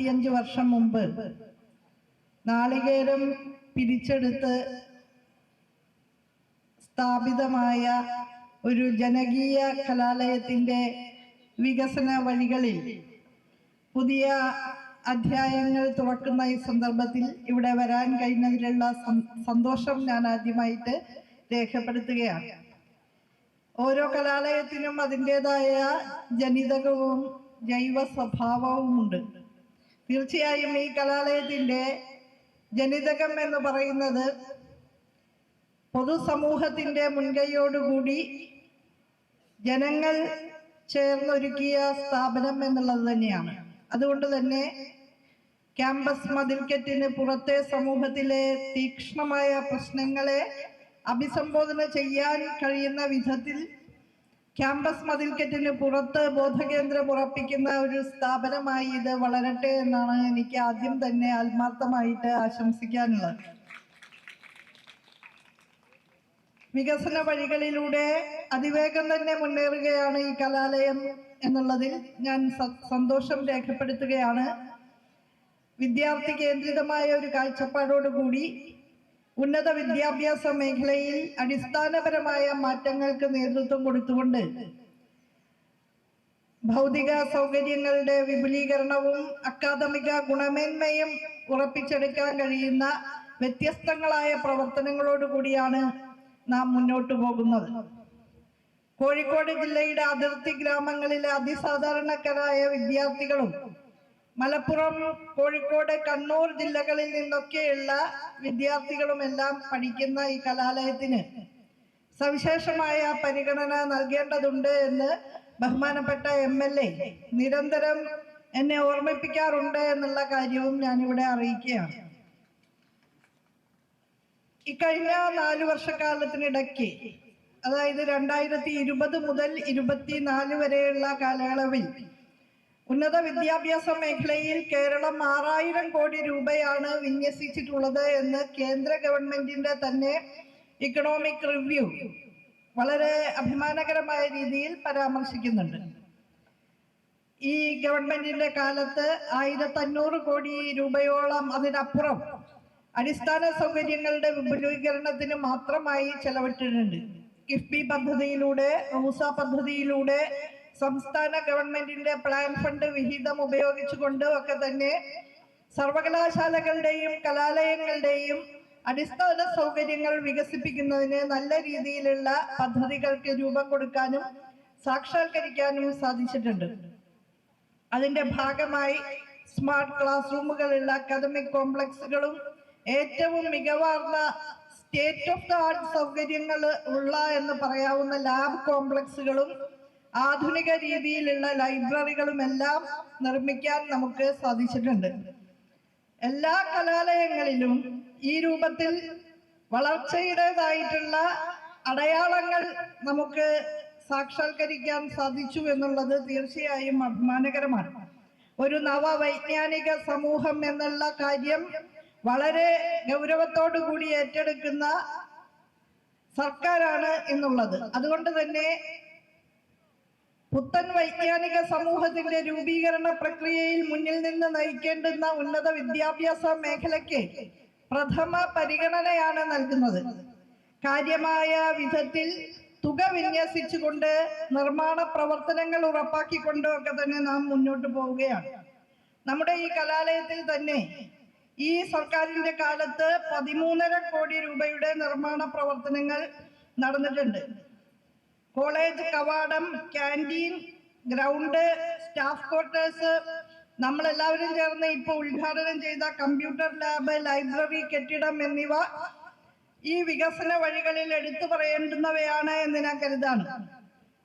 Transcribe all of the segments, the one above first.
നാൽപ്പത്തിയഞ്ച് വർഷം മുമ്പ് നാളികേരം പിരിച്ചെടുത്ത് സ്ഥാപിതമായ ഒരു ജനകീയ കലാലയത്തിന്റെ വികസന വഴികളിൽ പുതിയ അധ്യായങ്ങൾ തുറക്കുന്ന ഈ സന്ദർഭത്തിൽ ഇവിടെ വരാൻ കഴിഞ്ഞതിലുള്ള സന്തോഷം ഞാൻ ആദ്യമായിട്ട് രേഖപ്പെടുത്തുകയാണ്. ഓരോ കലാലയത്തിനും അതിന്റെതായ ജനിതകവും ജൈവ സ്വഭാവവുമുണ്ട്. തീർച്ചയായും ഈ കലാലയത്തിന്റെ ജനിതകം എന്ന് പറയുന്നത് പൊതുസമൂഹത്തിന്റെ മുൻകൈയോടുകൂടി ജനങ്ങൾ ചേർന്നൊരുക്കിയ സ്ഥാപനം എന്നുള്ളത് തന്നെയാണ്. അതുകൊണ്ട് തന്നെ ക്യാമ്പസ് മതിൽക്കെട്ടിന് പുറത്തെ സമൂഹത്തിലെ തീക്ഷ്ണമായ പ്രശ്നങ്ങളെ അഭിസംബോധന ചെയ്യാൻ കഴിയുന്ന വിധത്തിൽ ക്യാമ്പസ് മതിൽക്കെട്ടിന് പുറത്ത് ബോധകേന്ദ്രം ഉറപ്പിക്കുന്ന ഒരു സ്ഥാപനമായി ഇത് വളരട്ടെ എന്നാണ് എനിക്ക് ആദ്യം തന്നെ ആത്മാർത്ഥമായിട്ട് ആശംസിക്കാനുള്ളത്. വികസന വഴികളിലൂടെ അതിവേഗം തന്നെ മുന്നേറുകയാണ് ഈ കലാലയം എന്നുള്ളതിൽ ഞാൻ സന്തോഷം രേഖപ്പെടുത്തുകയാണ്. വിദ്യാർത്ഥി കേന്ദ്രിതമായ ഒരു കാഴ്ചപ്പാടോടുകൂടി ഉന്നത വിദ്യാഭ്യാസ മേഖലയിൽ അടിസ്ഥാനപരമായ മാറ്റങ്ങൾക്ക് നേതൃത്വം കൊടുത്തുകൊണ്ട് ഭൗതിക സൗകര്യങ്ങളുടെ വിപുലീകരണവും അക്കാദമിക ഗുണമേന്മയും ഉറപ്പിച്ചെടുക്കാൻ കഴിയുന്ന വ്യത്യസ്തങ്ങളായ പ്രവർത്തനങ്ങളോടുകൂടിയാണ് നാം മുന്നോട്ട് പോകുന്നത്. കോഴിക്കോട് ജില്ലയുടെ അതിർത്തി ഗ്രാമങ്ങളിലെ അതിസാധാരണക്കാരായ വിദ്യാർത്ഥികളും മലപ്പുറം കോഴിക്കോട് കണ്ണൂർ ജില്ലകളിൽ നിന്നൊക്കെയുള്ള വിദ്യാർത്ഥികളും എല്ലാം പഠിക്കുന്ന ഈ കലാലയത്തിന് സവിശേഷമായ പരിഗണന നൽകേണ്ടതുണ്ട് എന്ന് ബഹുമാനപ്പെട്ട എം എൽ എ നിരന്തരം എന്നെ ഓർമ്മിപ്പിക്കാറുണ്ട് എന്നുള്ള കാര്യവും ഞാനിവിടെ അറിയിക്കുകയാണ്. ഇക്കഴിഞ്ഞ നാലു വർഷക്കാലത്തിനിടയ്ക്ക് അതായത് രണ്ടായിരത്തി ഇരുപത് മുതൽ ഇരുപത്തിനാല് വരെയുള്ള കാലയളവിൽ ഉന്നത വിദ്യാഭ്യാസ മേഖലയിൽ കേരളം ആറായിരം കോടി രൂപയാണ് വിന്യസിച്ചിട്ടുള്ളത് എന്ന് കേന്ദ്ര ഗവൺമെന്റിന്റെ തന്നെ ഇക്കണോമിക് റിവ്യൂ വളരെ അഭിമാനകരമായ രീതിയിൽ പരാമർശിക്കുന്നുണ്ട്. ഈ ഗവൺമെന്റിന്റെ കാലത്ത് ആയിരത്തഞ്ഞൂറ് കോടി രൂപയോളം അതിനപ്പുറം അടിസ്ഥാന സൗകര്യങ്ങളുടെ വിപുലീകരണത്തിന് മാത്രമായി ചെലവിട്ടിട്ടുണ്ട്. കിഫ്ബി പദ്ധതിയിലൂടെ റൂസ പദ്ധതിയിലൂടെ സംസ്ഥാന ഗവൺമെന്റിന്റെ പ്ലാൻ ഫണ്ട് വിഹിതം ഉപയോഗിച്ചുകൊണ്ട് ഒക്കെ തന്നെ സർവകലാശാലകളുടെയും കലാലയങ്ങളുടെയും അടിസ്ഥാന സൗകര്യങ്ങൾ വികസിപ്പിക്കുന്നതിന് നല്ല രീതിയിലുള്ള പദ്ധതികൾക്ക് രൂപം കൊടുക്കാനും സാക്ഷാത്കരിക്കാനും സാധിച്ചിട്ടുണ്ട്. അതിന്റെ ഭാഗമായി സ്മാർട്ട് ക്ലാസ് റൂമുകളുള്ള അക്കാദമിക് കോംപ്ലക്സുകളും ഏറ്റവും മികവാർന്ന സ്റ്റേറ്റ് ഓഫ് ദ ആർട്ട് സൗകര്യങ്ങൾ ഉള്ള എന്ന് പറയാവുന്ന ലാബ് കോംപ്ലക്സുകളും ആധുനിക രീതിയിലുള്ള ലൈബ്രറികളും എല്ലാം നിർമ്മിക്കാൻ നമുക്ക് സാധിച്ചിട്ടുണ്ട്. എല്ലാ കലാലയങ്ങളിലും ഈ രൂപത്തിൽ വളർച്ചയുടേതായിട്ടുള്ള അടയാളങ്ങൾ നമുക്ക് സാക്ഷാത്കരിക്കാൻ സാധിച്ചു എന്നുള്ളത് തീർച്ചയായും അഭിമാനകരമാണ്. ഒരു നവവൈജ്ഞാനിക സമൂഹം എന്നുള്ള കാര്യം വളരെ ഗൗരവത്തോടു കൂടി ഏറ്റെടുക്കുന്ന സർക്കാരാണ് എന്നുള്ളത്. അതുകൊണ്ട് തന്നെ പുത്തൻ വൈജ്ഞാനിക സമൂഹത്തിന്റെ രൂപീകരണ പ്രക്രിയയിൽ മുന്നിൽ നിന്ന് നയിക്കേണ്ടുന്ന ഉന്നത വിദ്യാഭ്യാസ മേഖലയ്ക്ക് പ്രഥമ പരിഗണനയാണ് നൽകുന്നത്. കാര്യമായ വിധത്തിൽ തുക വിന്യസിച്ചുകൊണ്ട് നിർമ്മാണ പ്രവർത്തനങ്ങൾ ഉറപ്പാക്കിക്കൊണ്ട് ഒക്കെ തന്നെ നാം മുന്നോട്ട് പോവുകയാണ്. നമ്മുടെ ഈ കലാലയത്തിൽ തന്നെ ഈ സർക്കാരിന്റെ കാലത്ത് പതിമൂന്നര കോടി രൂപയുടെ നിർമ്മാണ പ്രവർത്തനങ്ങൾ നടന്നിട്ടുണ്ട്. കോളേജ് കവാടം ക്യാന്റീൻ ഗ്രൗണ്ട് സ്റ്റാഫ് ക്വാർട്ടേഴ്സ് നമ്മളെല്ലാവരും ചേർന്ന് ഇപ്പോൾ ഉദ്ഘാടനം ചെയ്ത കമ്പ്യൂട്ടർ ലാബ് ലൈബ്രറി കെട്ടിടം എന്നിവ ഈ വികസന വഴികളിൽ എടുത്തു പറയേണ്ടുന്നവയാണ് എന്ന് ഞാൻ കരുതാണ്.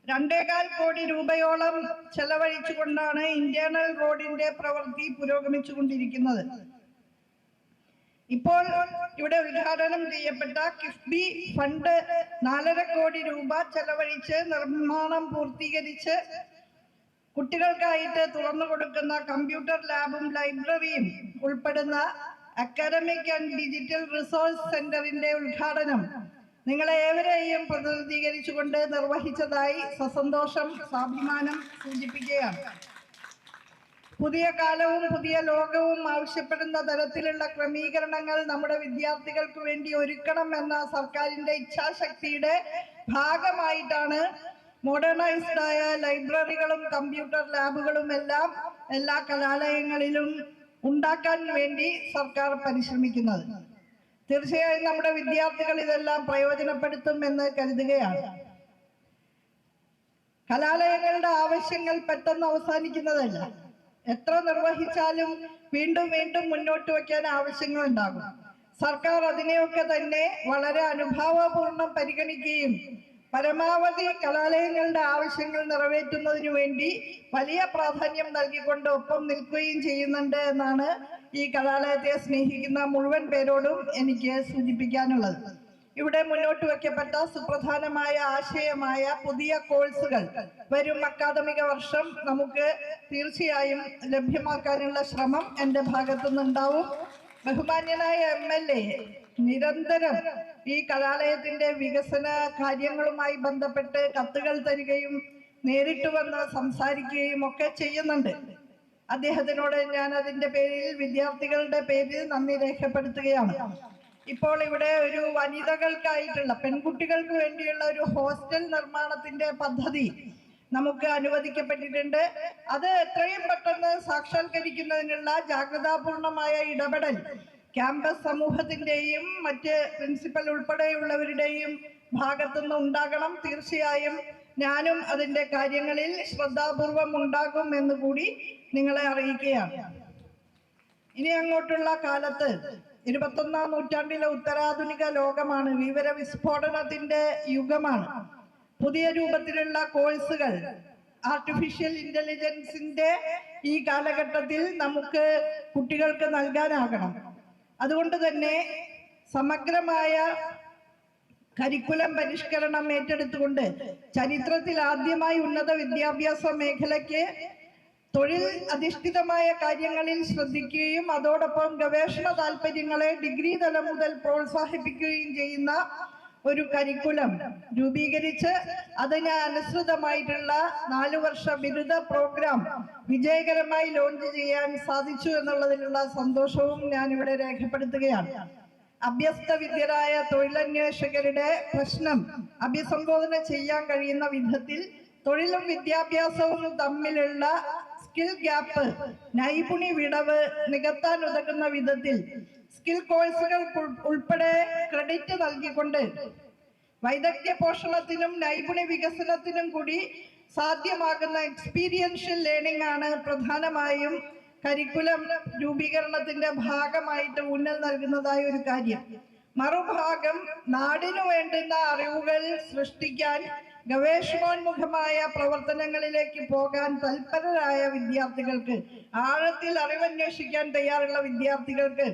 രണ്ടേകാൽ കോടി രൂപയോളം ചെലവഴിച്ചുകൊണ്ടാണ് ഇന്റേണൽ റോഡിന്റെ പ്രവൃത്തി പുരോഗമിച്ചുകൊണ്ടിരിക്കുന്നത്. ഇപ്പോൾ ഇവിടെ ഉദ്ഘാടനം ചെയ്യപ്പെട്ട കിഫ്ബി ഫണ്ട് നാലര കോടി രൂപ ചെലവഴിച്ച് നിർമ്മാണം പൂർത്തീകരിച്ച് കുട്ടികൾക്കായിട്ട് തുറന്നു കൊടുക്കുന്ന കമ്പ്യൂട്ടർ ലാബും ലൈബ്രറിയും ഉൾപ്പെടുന്ന അക്കാദമിക് ആൻഡ് ഡിജിറ്റൽ റിസോഴ്സ് സെന്ററിന്റെ ഉദ്ഘാടനം നിങ്ങളെ ഏവരെയും പ്രതിനിധീകരിച്ചുകൊണ്ട് നിർവഹിച്ചതായി സസന്തോഷം സ്വാഭിമാനം സൂചിപ്പിക്കുകയാണ്. പുതിയ കാലവും പുതിയ ലോകവും ആവശ്യപ്പെടുന്ന തരത്തിലുള്ള ക്രമീകരണങ്ങൾ നമ്മുടെ വിദ്യാർത്ഥികൾക്ക് വേണ്ടി ഒരുക്കണം എന്ന സർക്കാരിന്റെ ഇച്ഛാശക്തിയുടെ ഭാഗമായിട്ടാണ് മോഡേണൈസ്ഡ് ആയ ലൈബ്രറികളും കമ്പ്യൂട്ടർ ലാബുകളും എല്ലാം എല്ലാ കലാലയങ്ങളിലും ഉണ്ടാക്കാൻ വേണ്ടി സർക്കാർ പരിശ്രമിക്കുന്നത്. തീർച്ചയായും നമ്മുടെ വിദ്യാർത്ഥികൾ ഇതെല്ലാം പ്രയോജനപ്പെടുത്തും എന്ന് കരുതുകയാണ്. കലാലയങ്ങളുടെ ആവശ്യങ്ങൾ പെട്ടെന്ന് അവസാനിക്കുന്നതല്ല. എത്ര നിർവഹിച്ചാലും വീണ്ടും വീണ്ടും മുന്നോട്ട് വയ്ക്കാൻ ആവശ്യങ്ങൾ ഉണ്ടാകും സർക്കാർ അതിനെയൊക്കെ തന്നെ വളരെ അനുഭാവപൂർണം പരിഗണിക്കുകയും പരമാവധി കലാലയങ്ങളുടെ ആവശ്യങ്ങൾ നിറവേറ്റുന്നതിനു വേണ്ടി വലിയ പ്രാധാന്യം നൽകിക്കൊണ്ട് ഒപ്പം നിൽക്കുകയും ചെയ്യുന്നുണ്ട് എന്നാണ് ഈ കലാലയത്തെ സ്നേഹിക്കുന്ന മുഴുവൻ പേരോടും എനിക്ക് സൂചിപ്പിക്കാനുള്ളത്. ഇവിടെ മുന്നോട്ട് വയ്ക്കപ്പെട്ട സുപ്രധാനമായ ആശയമായ പുതിയ കോഴ്സുകൾ വരും അക്കാദമിക വർഷം നമുക്ക് തീർച്ചയായും ലഭ്യമാക്കാനുള്ള ശ്രമം എന്റെ ഭാഗത്തു നിന്നുണ്ടാവും ബഹുമാന്യനായ എം എൽ എ നിരന്തരം ഈ കലാലയത്തിന്റെ വികസന കാര്യങ്ങളുമായി ബന്ധപ്പെട്ട് കത്തുകൾ തരികയും നേരിട്ട് വന്ന് സംസാരിക്കുകയും ഒക്കെ ചെയ്യുന്നുണ്ട്. അദ്ദേഹത്തിനോട് ഞാൻ അതിന്റെ പേരിൽ വിദ്യാർത്ഥികളുടെ പേരിൽ നന്ദി രേഖപ്പെടുത്തുകയാണ്. ഇപ്പോൾ ഇവിടെ ഒരു വനിതകൾക്കായിട്ടുള്ള പെൺകുട്ടികൾക്ക് വേണ്ടിയുള്ള ഒരു ഹോസ്റ്റൽ നിർമ്മാണത്തിന്റെ പദ്ധതി നമുക്ക് അനുവദിക്കപ്പെട്ടിട്ടുണ്ട്. അത് എത്രയും പെട്ടെന്ന് സാക്ഷാത്കരിക്കുന്നതിനുള്ള ജാഗ്രതാപൂർണമായ ഇടപെടൽ ക്യാമ്പസ് സമൂഹത്തിന്റെയും മറ്റ് പ്രിൻസിപ്പൽ ഉൾപ്പെടെയുള്ളവരുടെയും ഭാഗത്തുനിന്ന് ഉണ്ടാകണം. തീർച്ചയായും ഞാനും അതിന്റെ കാര്യങ്ങളിൽ ശ്രദ്ധാപൂർവം ഉണ്ടാകും എന്ന് കൂടി നിങ്ങളെ അറിയിക്കുകയാണ്. ഇനി അങ്ങോട്ടുള്ള കാലത്ത് ഇരുപത്തൊന്നാം നൂറ്റാണ്ടിലെ ഉത്തരാധുനിക ലോകമാണ്. വിവര വിസ്ഫോടനത്തിന്റെ യുഗമാണ്. പുതിയ രൂപത്തിലുള്ള കോഴ്സുകൾ ആർട്ടിഫിഷ്യൽ ഇന്റലിജൻസിന്റെ ഈ കാലഘട്ടത്തിൽ നമുക്ക് കുട്ടികൾക്ക് നൽകാനാകണം. അതുകൊണ്ട് തന്നെ സമഗ്രമായ കരിക്കുലം പരിഷ്കരണം ഏറ്റെടുത്തുകൊണ്ട് ചരിത്രത്തിൽ ആദ്യമായി ഉന്നത വിദ്യാഭ്യാസ മേഖലയ്ക്ക് തൊഴിൽ അധിഷ്ഠിതമായ കാര്യങ്ങളിൽ ശ്രദ്ധിക്കുകയും അതോടൊപ്പം ഗവേഷണ താല്പര്യങ്ങളെ ഡിഗ്രി തലം മുതൽ പ്രോത്സാഹിപ്പിക്കുകയും ചെയ്യുന്ന ഒരു കരിക്കുലം രൂപീകരിച്ച് അതിന് അനുസൃതമായിട്ടുള്ള നാലു വർഷ ബിരുദ പ്രോഗ്രാം വിജയകരമായി ലോഞ്ച് ചെയ്യാൻ സാധിച്ചു എന്നുള്ളതിലുള്ള സന്തോഷവും ഞാൻ ഇവിടെ രേഖപ്പെടുത്തുകയാണ്. അഭ്യസ്ത വിദ്യരായ തൊഴിലന്വേഷകരുടെ പ്രശ്നം അഭിസംബോധന ചെയ്യാൻ കഴിയുന്ന വിധത്തിൽ തൊഴിലും വിദ്യാഭ്യാസവും തമ്മിലുള്ള സ്കിൽ ഗ്യാപ്പ് നൈപുണി വിടവ് നികത്താൻ ഉതകുന്ന വിധത്തിൽ സ്കിൽ കോഴ്സുകൾ ഉൾപ്പെടെ ക്രെഡിറ്റ് നൽകിക്കൊണ്ട് വൈദഗ്ധ്യ പോഷണത്തിനും നൈപുണി വികസനത്തിനും കൂടി സാധ്യമാകുന്ന എക്സ്പീരിയൻഷ്യൽ ലേണിംഗ് ആണ് പ്രധാനമായും കരിക്കുലം രൂപീകരണത്തിന്റെ ഭാഗമായിട്ട് ഊന്നൽ നൽകുന്നതായ ഒരു കാര്യം. മറുഭാഗം നാടിനു വേണ്ടുന്ന അറിവുകൾ സൃഷ്ടിക്കാൻ ഗവേഷണോന്മുഖമായ പ്രവർത്തനങ്ങളിലേക്ക് പോകാൻ തൽപരരായ വിദ്യാർത്ഥികൾക്ക് ആഴത്തിൽ അറിവന്വേഷിക്കാൻ തയ്യാറുള്ള വിദ്യാർത്ഥികൾക്ക്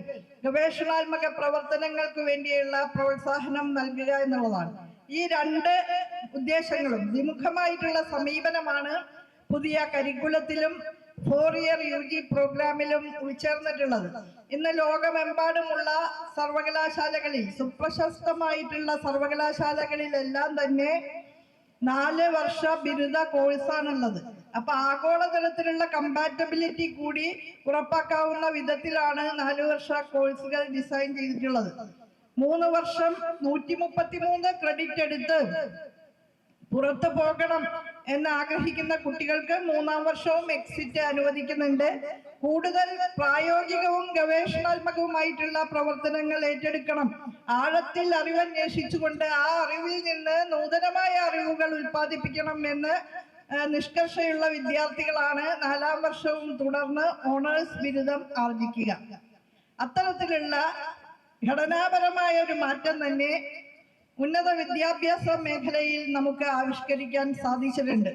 ഗവേഷണാത്മക പ്രവർത്തനങ്ങൾക്ക് വേണ്ടിയുള്ള പ്രോത്സാഹനം നൽകുക എന്നുള്ളതാണ്. ഈ രണ്ട് ഉദ്ദേശങ്ങളും വിമുഖമായിട്ടുള്ള സമീപനമാണ് പുതിയ കരിക്കുലത്തിലും ഫോർ ഇയർ യു ജി പ്രോഗ്രാമിലും ഉൾച്ചേർന്നിട്ടുള്ളത്. ഇന്ന് ലോകമെമ്പാടുമുള്ള സർവകലാശാലകളിൽ സുപ്രശസ്തമായിട്ടുള്ള സർവകലാശാലകളിലെല്ലാം തന്നെ നാല് വർഷ ബിരുദ കോഴ്സാണുള്ളത്. അപ്പൊ ആഗോളതലത്തിലുള്ള കമ്പാറ്റബിലിറ്റി കൂടി ഉറപ്പാക്കാവുന്ന വിധത്തിലാണ് നാല് വർഷ കോഴ്സുകൾ ഡിസൈൻ ചെയ്തിട്ടുള്ളത്. മൂന്ന് വർഷം നൂറ്റി മുപ്പത്തി മൂന്ന് ക്രെഡിറ്റ് എടുത്ത് പുറത്തു പോകണം എന്ന് ആഗ്രഹിക്കുന്ന കുട്ടികൾക്ക് മൂന്നാം വർഷവും എക്സിറ്റ് അനുവദിക്കുന്നുണ്ട്. കൂടുതൽ പ്രായോഗികവും ഗവേഷണാത്മകവുമായിട്ടുള്ള പ്രവർത്തനങ്ങൾ ഏറ്റെടുക്കണം. ആഴത്തിൽ അറിവന്വേഷിച്ചുകൊണ്ട് ആ അറിവിൽ നിന്ന് നൂതനമായ അറിവുകൾ ഉൽപ്പാദിപ്പിക്കണം എന്ന് നിഷ്കർഷയുള്ള വിദ്യാർത്ഥികളാണ് നാലാം വർഷവും തുടർന്ന് ഓണേഴ്സ് ബിരുദം ആർജിക്കുക. അത്തരത്തിലുള്ള ഘടനാപരമായ ഒരു മാറ്റം തന്നെ ഉന്നത വിദ്യാഭ്യാസ മേഖലയിൽ നമുക്ക് ആവിഷ്കരിക്കാൻ സാധിച്ചിട്ടുണ്ട്.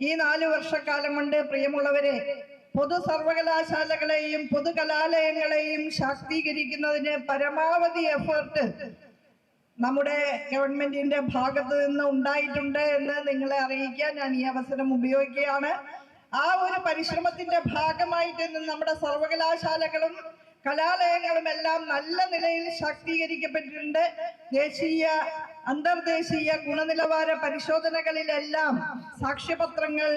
ഈ നാലു വർഷക്കാലം കൊണ്ട് പ്രിയമുള്ളവരെ പൊതു സർവകലാശാലകളെയും പൊതുകലാലയങ്ങളെയും ശാക്തീകരിക്കുന്നതിന് പരമാവധി എഫേർട്ട് നമ്മുടെ ഗവൺമെന്റിന്റെ ഭാഗത്ത് നിന്ന് ഉണ്ടായിട്ടുണ്ട് എന്ന് നിങ്ങളെ അറിയിക്കാൻ ഞാൻ ഈ അവസരം ഉപയോഗിക്കുകയാണ്. ആ ഒരു പരിശ്രമത്തിന്റെ ഭാഗമായിട്ട് നമ്മുടെ സർവകലാശാലകളും കലാലയങ്ങളും എല്ലാം നല്ല നിലയിൽ ശാക്തീകരിക്കപ്പെട്ടിട്ടുണ്ട്. ദേശീയ അന്തർദേശീയ ഗുണനിലവാര പരിശോധനകളിലെല്ലാം സാക്ഷ്യപത്രങ്ങൾ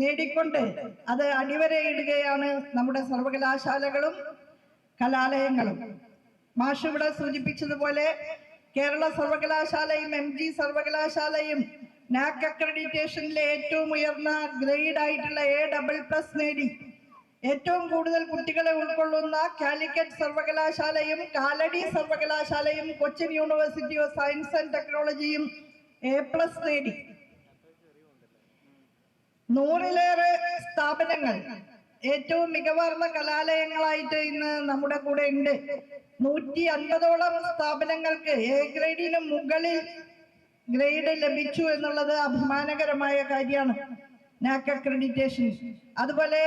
നേടിക്കൊണ്ട് അത് അടിവരയിടുകയാണ് നമ്മുടെ സർവകലാശാലകളും കലാലയങ്ങളും. മാഷ് ഇവിടെ സൂചിപ്പിച്ചതുപോലെ കേരള സർവകലാശാലയും എം ജി സർവകലാശാലയും നാക് അക്രഡിറ്റേഷനിലെ ഏറ്റവും ഉയർന്ന ഗ്രേഡ് ആയിട്ടുള്ള എ ഡബിൾ പ്ലസ് നേടി. ഏറ്റവും കൂടുതൽ കുട്ടികളെ ഉൾക്കൊള്ളുന്ന കാലിക്കറ്റ് സർവകലാശാലയും Kalady സർവകലാശാലയും Cochin university of science and ടെക്നോളജിയും എ പ്ലസ് നേടി. നൂറിലേറെ സ്ഥാപനങ്ങൾ ഏറ്റവും മികവാർന്ന കലാലയങ്ങളായിട്ട് ഇന്ന് നമ്മുടെ കൂടെ ഉണ്ട്. നൂറ്റി അൻപതോളം സ്ഥാപനങ്ങൾക്ക് എ ഗ്രേഡിന് മുകളിൽ ഗ്രേഡ് ലഭിച്ചു എന്നുള്ളത് അഭിമാനകരമായ കാര്യമാണ്. നാക് അക്രഡിറ്റേഷൻ അതുപോലെ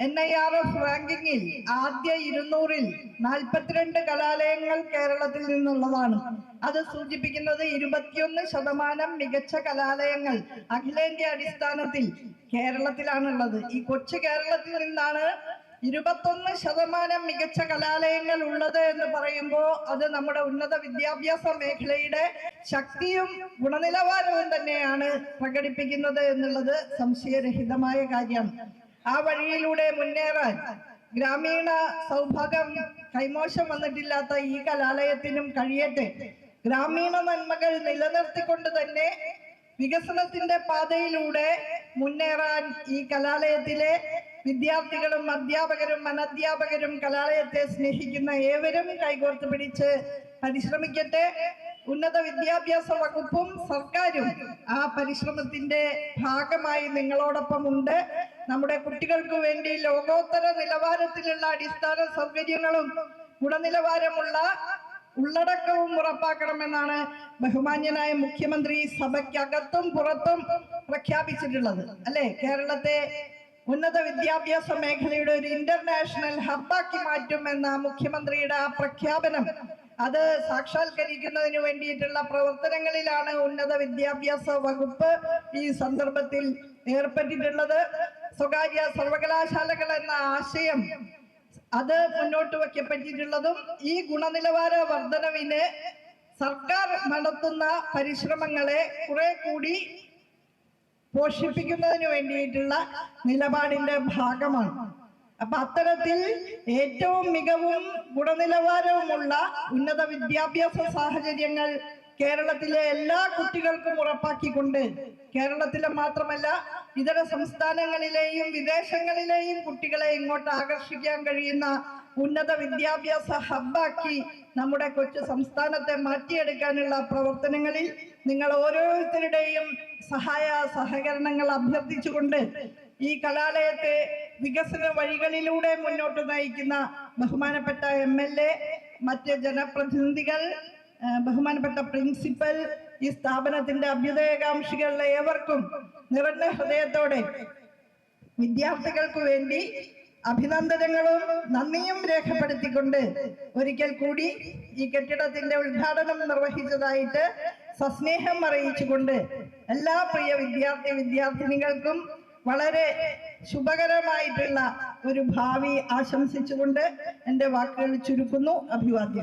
എൻ ഐ ആർ എഫ് റാങ്കിങ്ങിൽ ആദ്യ ഇരുന്നൂറിൽ നാൽപ്പത്തിരണ്ട് കലാലയങ്ങൾ കേരളത്തിൽ നിന്നുള്ളതാണ്. അത് സൂചിപ്പിക്കുന്നത് ഇരുപത്തിയൊന്ന് ശതമാനം മികച്ച കലാലയങ്ങൾ അഖിലേന്ത്യ അടിസ്ഥാനത്തിൽ കേരളത്തിലാണുള്ളത്. ഈ കൊച്ചു കേരളത്തിൽ നിന്നാണ് ഇരുപത്തൊന്ന് ശതമാനം മികച്ച കലാലയങ്ങൾ ഉള്ളത് എന്ന് പറയുമ്പോൾ അത് നമ്മുടെ ഉന്നത വിദ്യാഭ്യാസ മേഖലയുടെ ശക്തിയും ഗുണനിലവാരവും തന്നെയാണ് പ്രകടിപ്പിക്കുന്നത് എന്നുള്ളത് സംശയരഹിതമായ കാര്യമാണ്. ആ വഴിയിലൂടെ മുന്നേറാൻ ഗ്രാമീണ സൗഭാഗ്യം കൈമോശം വന്നിട്ടില്ലാത്ത ഈ കലാലയത്തിനും കഴിയട്ടെ. ഗ്രാമീണ നന്മകൾ നിലനിർത്തിക്കൊണ്ട് തന്നെ വികസനത്തിന്റെ പാതയിലൂടെ മുന്നേറാൻ ഈ കലാലയത്തിലെ വിദ്യാർത്ഥികളും അധ്യാപകരും അനധ്യാപകരും കലാലയത്തെ സ്നേഹിക്കുന്ന ഏവരും കൈകോർത്ത് പിടിച്ച് പരിശ്രമിക്കട്ടെ. ഉന്നത വിദ്യാഭ്യാസ വകുപ്പും സർക്കാരും ആ പരിശ്രമത്തിന്റെ ഭാഗമായി നിങ്ങളോടൊപ്പം ഉണ്ട്. നമ്മുടെ കുട്ടികൾക്ക് വേണ്ടി ലോകോത്തര നിലവാരത്തിലുള്ള അടിസ്ഥാന സൗകര്യങ്ങളും ഗുണനിലവാരമുള്ള ഉള്ളടക്കവും ഉറപ്പാക്കണമെന്നാണ് ബഹുമാന്യനായ മുഖ്യമന്ത്രി സഭയ്ക്കകത്തും പുറത്തും പ്രഖ്യാപിച്ചിട്ടുള്ളത്. അല്ലെ? കേരളത്തെ ഉന്നത വിദ്യാഭ്യാസ മേഖലയുടെ ഒരു ഇന്റർനാഷണൽ ഹബ്ബാക്കി മാറ്റുമെന്ന മുഖ്യമന്ത്രിയുടെ ആ പ്രഖ്യാപനം അത് സാക്ഷാത്കരിക്കുന്നതിന് വേണ്ടിയിട്ടുള്ള പ്രവർത്തനങ്ങളിലാണ് ഉന്നത വിദ്യാഭ്യാസ വകുപ്പ് ഈ സന്ദർഭത്തിൽ ഏർപ്പെട്ടിട്ടുള്ളത്. സ്വകാര്യ സർവകലാശാലകൾ എന്ന ആശയം അത് മുന്നോട്ട് വയ്ക്കപ്പെട്ടിട്ടുള്ളതും ഈ ഗുണനിലവാര വർധനവിന് സർക്കാർ നടത്തുന്ന പരിശ്രമങ്ങളെ കുറെ കൂടി പോഷിപ്പിക്കുന്നതിന് വേണ്ടിയിട്ടുള്ള നിലപാടിന്റെ ഭാഗമാണ്. അപ്പൊ അത്തരത്തിൽ ഏറ്റവും മികവും ഗുണനിലവാരവുമുള്ള ഉന്നത വിദ്യാഭ്യാസ സാഹചര്യങ്ങൾ കേരളത്തിലെ എല്ലാ കുട്ടികൾക്കും ഉറപ്പാക്കിക്കൊണ്ട് കേരളത്തിലെ മാത്രമല്ല ഇതര സംസ്ഥാനങ്ങളിലെയും വിദേശങ്ങളിലെയും കുട്ടികളെ ഇങ്ങോട്ട് ആകർഷിക്കാൻ കഴിയുന്ന ഉന്നത വിദ്യാഭ്യാസ ഹബ്ബാക്കി നമ്മുടെ കൊച്ചു സംസ്ഥാനത്തെ മാറ്റിയെടുക്കാനുള്ള പ്രവർത്തനങ്ങളിൽ നിങ്ങൾ ഓരോരുത്തരുടെയും സഹായ സഹകരണങ്ങൾ അഭ്യർത്ഥിച്ചുകൊണ്ട് ഈ കലാലയത്തെ വികസന വഴികളിലൂടെ മുന്നോട്ട് നയിക്കുന്ന ബഹുമാനപ്പെട്ട എം എൽ എ മറ്റ് ജനപ്രതിനിധികൾ ബഹുമാനപ്പെട്ട പ്രിൻസിപ്പൽ ഈ സ്ഥാപനത്തിന്റെ അഭ്യുദയകാംക്ഷികൾ ഏവർക്കും നിറഞ്ഞ ഹൃദയത്തോടെ വിദ്യാർത്ഥികൾക്ക് വേണ്ടി അഭിനന്ദനങ്ങളും നന്ദിയും രേഖപ്പെടുത്തിക്കൊണ്ട് ഒരിക്കൽ കൂടി ഈ കെട്ടിടത്തിന്റെ ഉദ്ഘാടനം നിർവഹിച്ചതായിട്ട് സസ്നേഹം അറിയിച്ചുകൊണ്ട് എല്ലാ പ്രിയ വിദ്യാർത്ഥി വിദ്യാർത്ഥിനികൾക്കും വളരെ ശുഭകരമായിട്ടുള്ള ഒരു ഭാവി ആശംസിച്ചുകൊണ്ട് എന്റെ വാക്കുകൾ ചുരുക്കുന്നു. അഭിവാദ്യങ്ങൾ.